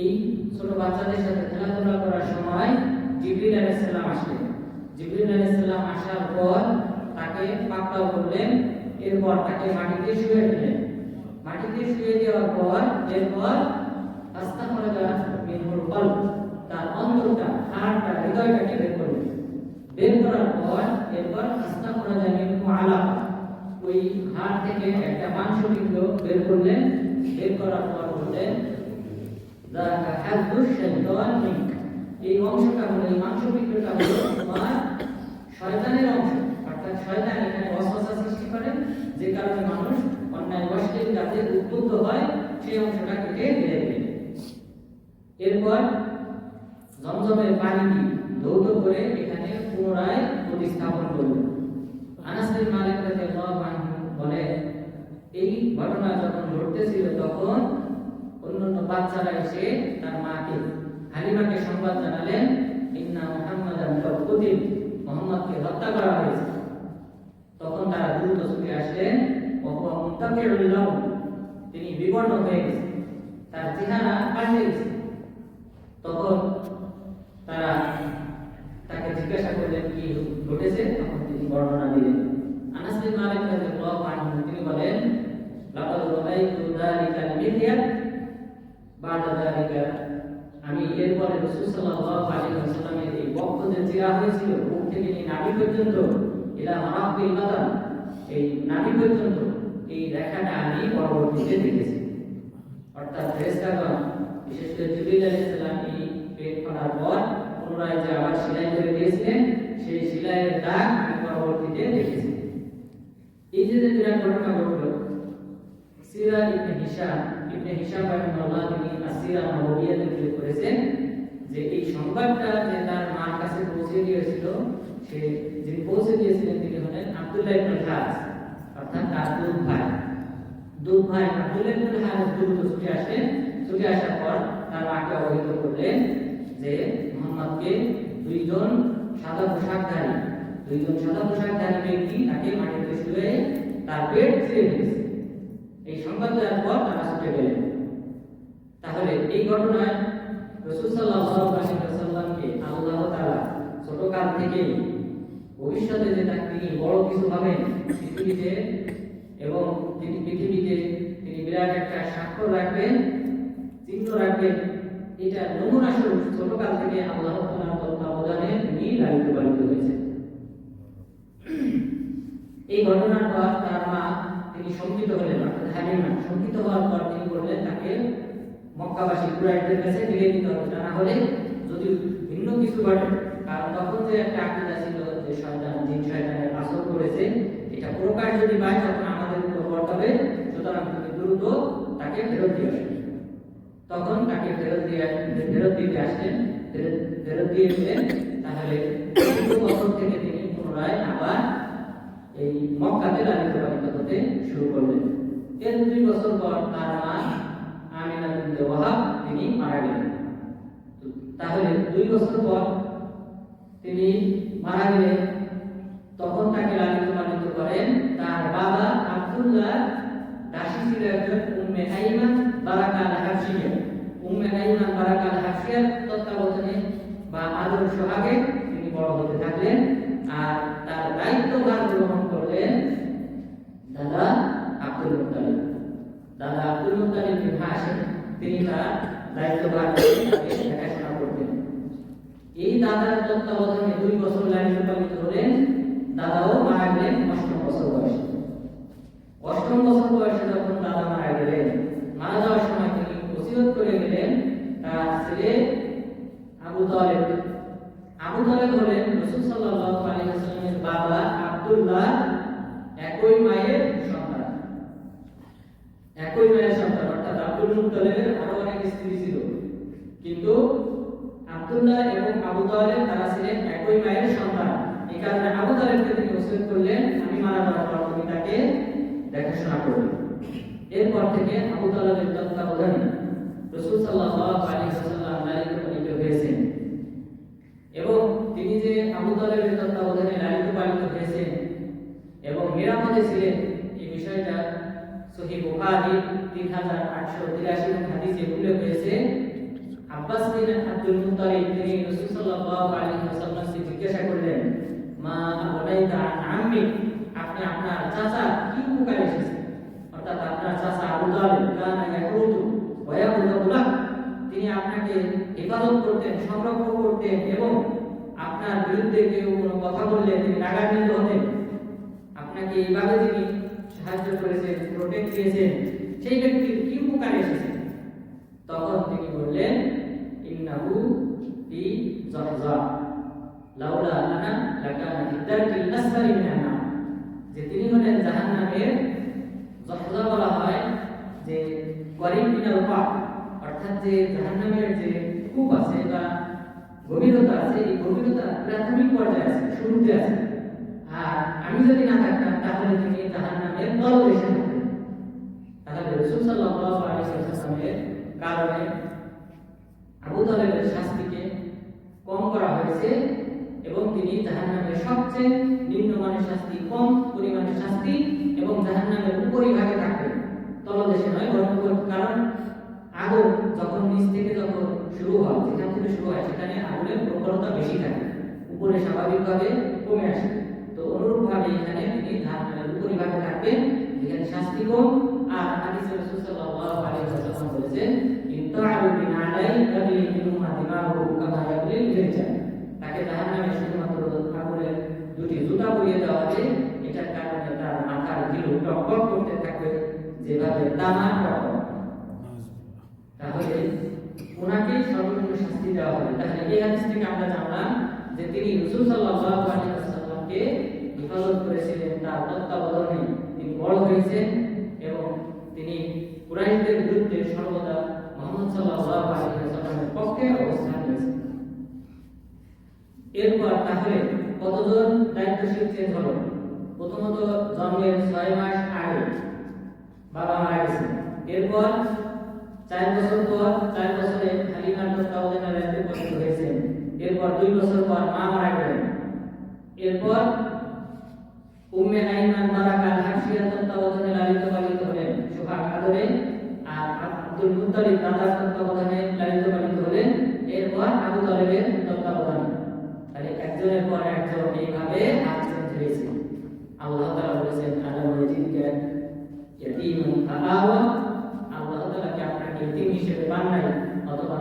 এই ছোট বাচ্চাদের সাথে খেলাধুলা করার সময় জিবরিল আলাইহিসসালাম আসলেন জিবরিল আলাইহিসসালাম আসার পর তাকে পাকড়াও করলেন, এরপর তাকে মাটিতে শুয়ে দিলেন মাটিতে শুয়ে দেওয়ার পর, এরপর আস্তাখরাজা মিনহুল কলব তার অন্তরটা, হাড়টা, হৃদয়টাকে বের করলেন। বের করার পর এরপর আস্তাখরাজা মিনহু আলাকা ওই হাড় থেকে একটা মাংসপিণ্ড বের করলেন। বের করার পর বললেন যাকা হাদুশ শাইতান মিনক এই অংশটা হলো, এই মাংসপিণ্ডটা হলো তোমার শয়তানের অংশ। অর্থাৎ শয়তান এখানে ওয়াসওয়াসা সৃষ্টি করে, যে কারণে মানুষ অন্যায় অশ্লীল কাজে উদ্বুদ্ধ হয়, সেই অংশটা কেটে ফেলে দিলেন এরপর জমজমের পানিটি ধৌত করে এখানে পুনরায় প্রতিস্থাপন করলেন আনাস বিন মালিক রাদিয়াল্লাহু বলে, এই ঘটনা যখন ঘটতেছিল তখন অন্যান্য বাচ্চারা এসে তার মাকে, হালিমাকে সংবাদ জানালেন, ইন্না মুহাম্মাদান কদ কুতিল মুহাম্মদকে হত্যা করা হয়েছে। তখন তারা দ্রুত ছুটে আসলেন ও হুয়া মুন্তাকিউল তিনি বিবর্ণ হয়ে গেছেন, তার চেহারা পাল্টে গেছে। তখন তারা তাকে জিজ্ঞাসা করলেন, কি ঘটেছে? তখন তিনি বর্ণনা দিলেন, আনাস মালিক তিনি বলেন, লাকাদ রাআইতু যালিকাল মিথিয়া বাদা যালিকা আমি এরপরে রাসূল সাল্লাল্লাহু আলাইহি ওয়াসাল্লামের এই যে চিরা হয়েছিল বুক থেকে নিয়ে নাভি পর্যন্ত ইলা মারাফিল বাদান এই নাভি পর্যন্ত এই রেখাটা আমি পরবর্তীতে দেখেছি। অর্থাৎ ফেরেশতাগণ, বিশেষ করে জিবরিল আলাইহিস সালাম, এই পেট করার পর পুনরায় যে আবার সেলাই করে দিয়েছিলেন, সেই সেলাইয়ের দাগ আমি পরবর্তীতে দেখেছি। এই যে বিরাট ঘটনা ঘটলো সিরা ইবনে ইবনে হিশাম রাহিমাহুল্লাহ তিনি আসিরা নববিয়াতে উল্লেখ করেছেন, যে এই সংবাদটা যে তার মার কাছে পৌঁছে দিয়েছিল সে যিনি পৌঁছে দিয়েছিলেন তিনি হলেন আব্দুল্লাহ ইবনে হাস অর্থাৎ তার দুধ ভাই। দুধ ভাই আব্দুল্লাহ ইবনে হাস দ্রুত ছুটে আসলেন ছুটে আসার পর তার মাকে অবহিত করলেন যে মোহাম্মদকে দুইজন সাদা পোশাকধারী, দুইজন সাদা পোশাকধারী ব্যক্তি তাকে মাটিতে শুয়ে তার পেট ছিঁড়ে দিয়েছে এই সংবাদ দেওয়ার পর তারা গেলেন। তাহলে এই ঘটনায় রসুল সাল্লাল্লাহু আল্লাহ তাআলা ছোটকাল থেকেই ভবিষ্যতে যে তিনি বড় কিছু হবেন পৃথিবীতে এবং তিনি পৃথিবীতে তিনি বিরাট একটা স্বাক্ষর রাখবেন, চিহ্ন রাখবেন, এটা নমুনা স্বরূপ ছোটকাল থেকে আল্লাহ তত্ত্বাবধানে তিনি লালিত হয়েছে। এই ঘটনার পর তার মা তিনি শঙ্কিত হলেন অর্থাৎ হালিমা শঙ্কিত হওয়ার পর তিনি বললেন, তাকে মক্কাবাসী, কুরাইশদের কাছে ফিরে দিতে হবে। তা না হলে যদি ভিন্ন কিছু ঘটে, কারণ তখন যে একটা আকিদা ছিল যে শয়তান, জিন শয়তানের আসর করেছে, এটা প্রকাশ যদি পায়, তখন আমাদের উপর বর্তাবে সুতরাং তুমি দ্রুত তাকে ফেরত দিয়ে আসবে তখন তাকে ফেরত দিয়ে ফেরত দিতে আসলেন। ফেরত দিয়ে দিলেন তাহলে বছর থেকে তিনি পুনরায় আবার এই মক্কাতে লালিত পালিত হতে শুরু করলেন। এর দুই বছর পর তার মা আমিনা বিনতে ওয়াহাব তিনি মারা গেলেন। তাহলে দুই বছর পর তিনি মারা গেলেন। তখন তাকে লালিত পালিত করেন, তার বাবা আব্দুল্লাহ দাসী ছিল একজন উম্মে আইমান বারাকাল হাফসিয়া উম্মে আইমান বারাকাল হাফসিয়ার তত্ত্বাবধানে বা আদর্শ আগে তিনি বড় হতে থাকলেন। আর তার দায়িত্বভার গ্রহণ করলেন দাদা আব্দুল মুত্তালিব। দাদা আব্দুল মুত্তালিব বিন হাশিম তিনি তার দায়িত্বভার দেখাশোনা করতেন। এই দাদার তত্ত্বাবধানে দুই বছর লালিত পালিত হলেন। দাদাও মারা গেলেন অষ্টম বছর বয়সে। অষ্টম বছর বয়সে যখন দাদা মারা গেলেন মারা যাওয়ার সময় তিনি ওসিয়ত করে গেলেন তার ছেলে আবু তালেব আবু তালেব হলেন রাসূল সাল্লাল্লাহু আলাইহি ওয়াসাল্লামের বাবা আব্দুল্লাহ একই মায়ের সন্তান। একই মায়ের সন্তান, অর্থাৎ আব্দুল মুত্তালিবের আরও অনেক স্ত্রী ছিল। কিন্তু আব্দুল্লাহ এবং আবু তালেব, তারা ছিলেন একই মায়ের সন্তান। এই কারণে আবু তালেবকে তিনি ওসিয়ত করলেন, আমি মারা যাওয়ার পর তুমি তাকে দেখাশোনা করবে এরপর থেকে আবু তালেবের তত্ত্বাবধানে রাসূল সাল্লাল্লাহু আলাইহি ওয়াসাল্লাম লালিত পালিত হয়েছেন এবং তিনি যে আবু তালেবের তত্ত্বাবধানে লালিত পালিত হয়েছেন এবং নিরাপদে ছিলেন এই বিষয়টা সহি বুখারী তিন হাজার আটশো তিরাশি হাদিসে উল্লেখ হয়েছে আব্বাস বিন আব্দুল মুত্তালিব তিনি রাসূল সাল্লাল্লাহু আলাইহি ওয়াসাল্লামকে জিজ্ঞাসা করলেন মা আবনাইতা আন আম্মি আপনি আপনার চাচা কি উপকার এসেছে অর্থাৎ আপনার চাচা আবু তালিব কানা ইয়াকুতু ওয়া ইয়াকুতু লাহ তিনি আপনাকে হেফাজত করতেন, সংরক্ষণ করতেন এবং আপনার বিরুদ্ধে কেউ কোনো কথা বললে তিনি রাগান্বিত হতেন। আপনাকে এইভাবে তিনি সাহায্য করেছেন প্রোটেক্ট দিয়েছেন। সেই ব্যক্তির কি উপকার এসেছে তখন তিনি বললেন, ইন্নাহু ফি জাহজা। লাউলা আনা লাকানা ফিদ্দারকিল আসফালি মিনান নার যে তিনি হলেন জাহান্নামের জাহজা বলা হয় যে করিম মিনাল পাক অর্থাৎ যে জাহান্নামের যে কূপ আছে বা গভীরতা আছে এই গভীরতা প্রাথমিক পর্যায়ে আছে শুরুতে আছে। আর আমি যদি না থাকতাম, তাহলে তিনি জাহান্নামের তলদেশে থাকতেন তাহলে রাসূল ওয়াসাল্লামের কারণে আবু তালেবের শাস্তিকে কম করা হয়েছে এবং তিনি জাহান্নামের সবচেয়ে নিম্নমানের শাস্তি, কম পরিমাণের শাস্তি এবং জাহান্নামের উপরিভাগে থাকবেন তলদেশে নয়, বরং কারণ আগুন যখন নিচ থেকে যখন শুরু হয়, যেখান থেকে শুরু হয়, সেখানে আগুনের প্রবলতা বেশি থাকে। উপরে স্বাভাবিকভাবে কমে আসে। তো অনুরূপভাবে এখানে তিনি উপরিভাগে থাকবেন যেখানে শাস্তি কম আর হাদিসে রাসূল সাল্লাল্লাহু আলাইহি ওয়াসাল্লাম বলেছেন ইনতাআলু বিন আলাই মিনুমা দিমাহু কামা ইয়াবলিল রিজা তাকে জাহান্নামে শুধুমাত্র আগুনের দুটি জুতা পরিয়ে দেওয়া হবে। এটার কারণে তার মাথার গিলু টকবক করতে থাকবে, যেভাবে তামা টকবক। তাহলে ওনাকে সর্বনিম্ন শাস্তি দেওয়া হবে। তাহলে এই হাদিস থেকে আমরা জানলাম যে তিনি রাসূল সাল্লাল্লাহু আলাইহি ওয়াসাল্লামকে হেফাজত করেছিলেন, তার তত্ত্বাবধানে তিনি বড় হয়েছেন এবং তিনি কুরাইশদের বিরুদ্ধে সর্বদা মুহাম্মদ সাল্লাল্লাহু আলাইহি ওয়াসাল্লামের পক্ষে অবস্থান নিয়েছেন এরপর তাহলে কতজন দায়িত্বশীল চেঞ্জ হলো প্রথমত জন্মের ছয় মাস আগে বাবা মারা গেছে এরপর চার বছর পর, চার বছরে তত্ত্বাবধানে রাখতে পছন্দ হয়েছেন এরপর দুই বছর পর মা মারা গেলেন। এরপর উম্মে আইমান বারাকাল হাফসিয়া তত্ত্বাবধানে লালিত পালিত হলেন সোহাগ আদরে আর আব্দুল মুত্তালিব দাদার তত্ত্বাবধানে লালিত পালিত হলেন। এরপর আবু তালেবের তত্ত্বাবধানে। তাহলে একজনের পর একজন, এইভাবে হাত চেঞ্জ হয়েছে আল্লাহ তাআলা বলেছেন আলাম ইয়াজিদকা ইয়াতীমান ফাআওয়া আল্লাহ তাআলা কি আপনাকে ইতিম হিসেবে পান নাই অথবা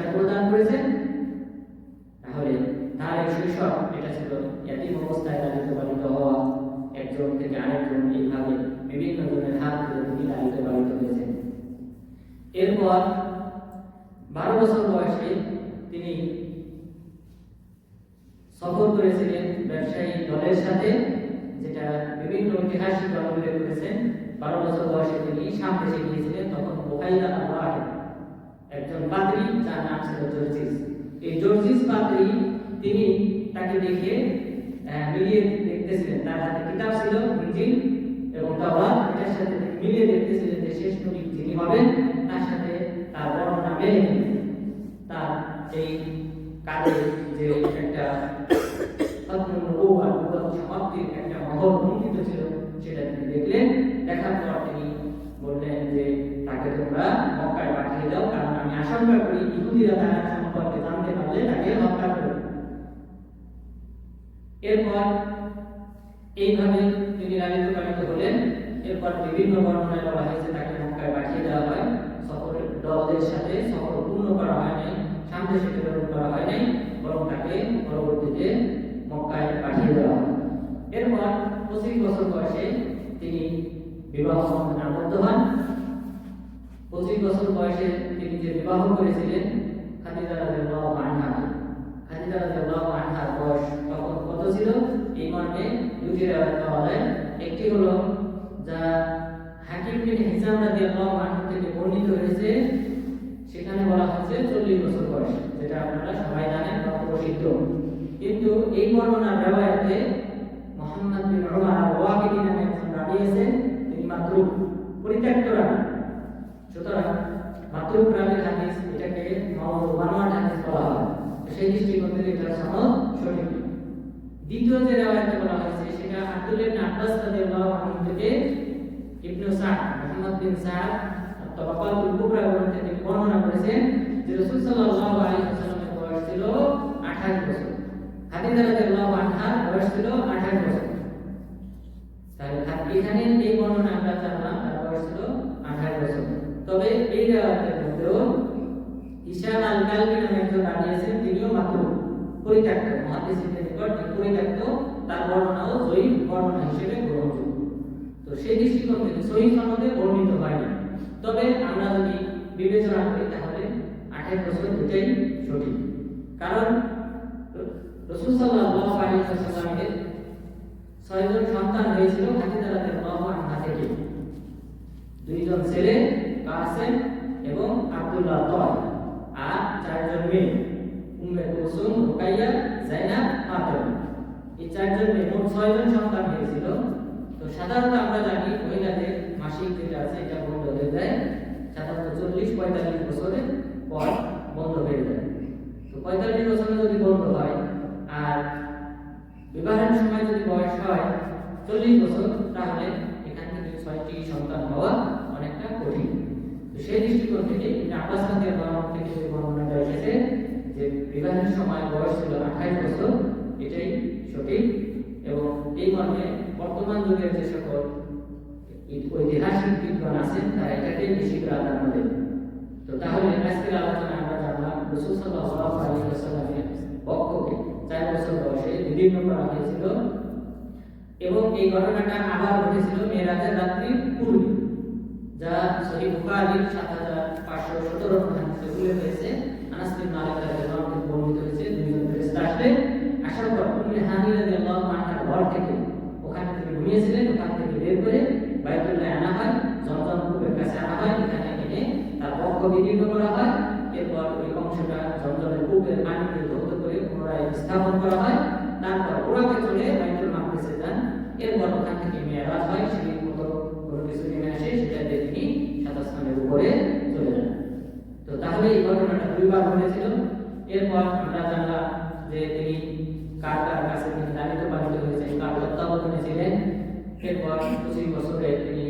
আপনাকে প্রদান করেছেন, তাহলে তার এই শৈশব এটা ছিল ইয়াতিম অবস্থায় লালিত পালিত হওয়া। একজন থেকে আরেকজন এইভাবে বিভিন্ন জনের হাত ধরে তিনি লালিত পালিত হয়েছেন এরপর বারো বছর বয়সে তিনি সফর করেছিলেন ব্যবসায়ী দলের সাথে, যেটা বিভিন্ন ঐতিহাসিক উল্লেখ করেছেন। বারো বছর বয়সে তিনি দেশে গিয়েছিলেন, তখন বোকাইদা আল্লাহ একজন পাদ্রী যার নাম ছিল জর্জিস। এই জর্জিস পাদ্রী তিনি তাকে দেখে মিলিয়ে দেখতেছিলেন। তার হাতে কিতাব ছিল, ইঞ্জিল এবং তাওরাত। এটার সাথে তিনি মিলিয়ে দেখতেছিলেন যে শেষ নবী যিনি হবেন, তার সাথে তার বর্ণনা মেলে তার এই কাজে যে একটা খতমুন নবুওয়া নবুওয়াত সমাপ্তির একটা মহল অঙ্কিত ছিল সেটা তিনি দেখলেন দেখার পর তিনি বললেন যে তাকে তোমরা মক্কায় পাঠিয়ে দাও কারণ আমি আশঙ্কা করি ইহুদিরা তার সম্পর্কে জানতে পারলে তাকে হত্যা করবে এরপর এইভাবে তিনি লালিত পালিত হলেন। এরপর বিভিন্ন বর্ণনায় বলা হয়েছে, তাকে মক্কায় পাঠিয়ে দেওয়া হয়। সফরের দলদের সাথে সফর পূর্ণ করা হয় নাই সামনে সেটা প্রেরণ করা হয় নাই, বরং তাকে পরবর্তীতে মক্কায় পাঠিয়ে দেওয়া হয়। এরপর পঁচিশ বছর বয়সে তিনি বিবাহ বন্ধনে আবদ্ধ হন। পঁচিশ বছর বয়সে তিনি যে বিবাহ করেছিলেন, খাদিজা রাদিয়াল্লাহু আনহা খাদিজা রাদিয়াল্লাহু আনহার বয়স তখন কত ছিল এই মর্মে দুটি রাওয়ায়াত পাওয়া যায় একটি হলো যা হাকিম বিন হিসাম রাদিয়াল্লাহু আনহু থেকে বর্ণিত হয়েছে, সেখানে বলা হচ্ছে চল্লিশ বছর বয়স, যেটা আপনারা সবাই জানেন বা প্রসিদ্ধ। কিন্তু এই বর্ণনার রেওয়ায়াতে মোহাম্মদ বিন উমর আল-ওয়াকিদি নামে একজন রাবি তিনি মাত্র পরিত্যক্ত রাবি। সুতরাং মাত্র রাবির হাদিস, এটাকে বানোয়াট হাদিস বলা হয়। সেই দৃষ্টিকোণ থেকে এটা সহ সঠিক দ্বিতীয় যে রেওয়ায়তে বলা হয়েছে, সেটা আব্দুল ইবনে আব্বাস রাদিয়াল্লাহু আনহু থেকে ইবনে সাদ, মুহাম্মদ বিন সাদ তাবাকাতুল কুবরা গ্রন্থে তিনি বর্ণনা করেছেন যে রাসূল আলাইহি ওয়াসাল্লামের বয়স ছিল 28 বছর খাদিজা রাদিয়াল্লাহু আনহার বয়স ছিল 28 বছর তাহলে খাদ- এখানে এই বর্ণনা আমরা জানলাম তার বয়স ছিল 28 বছর তবে এই রেওয়ায়তের মধ্যেও ঈশান আল কালবি নামে একজন রানী আছেন তিনিও মাত্র পরিত্যক্ত মহাদিসিদের নিকট তিনি পরিত্যক্ত, তার বর্ণনাও জয়ীফ বর্ণনা হিসেবে গ্রহণযোগ্য। তো সেই দৃষ্টিকোণ থেকে সহি সনদে বর্ণিত হয়নি তবে আমরা যদি বিবেচনা করি, তাহলে আঠাশ বছর দুটাই সঠিক। কারণ রসুল সাল্লাল্লাহু আলাইহি ওয়াসাল্লামের ছয়জন সন্তান হয়েছিল খাদিজা রাদিয়াল্লাহু আনহা থেকে দুইজন ছেলে, কাসেম এবং আব্দুল্লাহ তয়, আর চারজন মেয়ে। উম্মে কুলসুম রুকাইয়া জাইনাব ফাতেমা এই চারজন মেয়ে মোট ছয়জন সন্তান হয়েছিল তো সাধারণত আমরা জানি মহিলাদের মাসিক যেটা আছে এটা বন্ধ হয়ে যায় সাধারণত চল্লিশ পঁয়তাল্লিশ বছরের পর বন্ধ হয়ে যায় তো পঁয়তাল্লিশ বছরে যদি বন্ধ হয় আর বিবাহের সময় যদি বয়স হয় চল্লিশ বছর তাহলে এখান থেকে ছয়টি সন্তান হওয়া অনেকটা কঠিন তো সেই দৃষ্টিকোণ থেকে আব্বাস আনহু থেকে যে বর্ণনাটা এসেছে যে বিবাহের সময় বয়স ছিল আঠাইশ বছর, এটাই সঠিক। এবং এই মর্মে বর্তমান যুগের যে সকল ঐতিহাসিক বিদ্বান আছেন, তারা এটাকে বেশি প্রাধান্য দেন। তো তাহলে আজকের আলোচনা আমরা জানলাম, রসুল ওয়াসাল্লামের পক্ষকে চার বছর বয়সে বিভিন্ন করা হয়েছিল এবং এই ঘটনাটা আবার ঘটেছিল মেয়েরাজের রাত্রির পূর্বে, যা সহি বুখারীর সাত হাজার পাঁচশো সতেরো হয়েছে আনাস বিন মালিক আসলে আসার পর হানি রাদিয়াল্লাহু আনহার ঘর থেকে ওখানে তিনি ঘুমিয়েছিলেন, ওখান থেকে বের করে বাইতুল্লাহ আনা হয় জমজম কূপের কাছে আনা হয়, এখানে এনে তার পক্ষ বিদীর্ণ করা হয়। এরপর ওই অংশটা জমজমের কূপের পানিতে ধৌত করে পুনরায় স্থাপন করা হয়। তারপর ওরাকে চলে বাইতুল মাকদিসে যান। এরপর ওখান থেকে মেয়ারাজ হয়, সেই মতো কোনো কিছু নেমে আসে, সেটা দিয়ে তিনি সাতাস্থানের উপরে চলে যান। তো তাহলে এই ঘটনাটা দুইবার ঘটেছিল। এরপর আমরা জানলাম যে তিনি কার কার কাছে তিনি লালিত পালিত হয়েছেন কার তত্ত্বাবধানে ছিলেন। এরপর পঁচিশ বছরে তিনি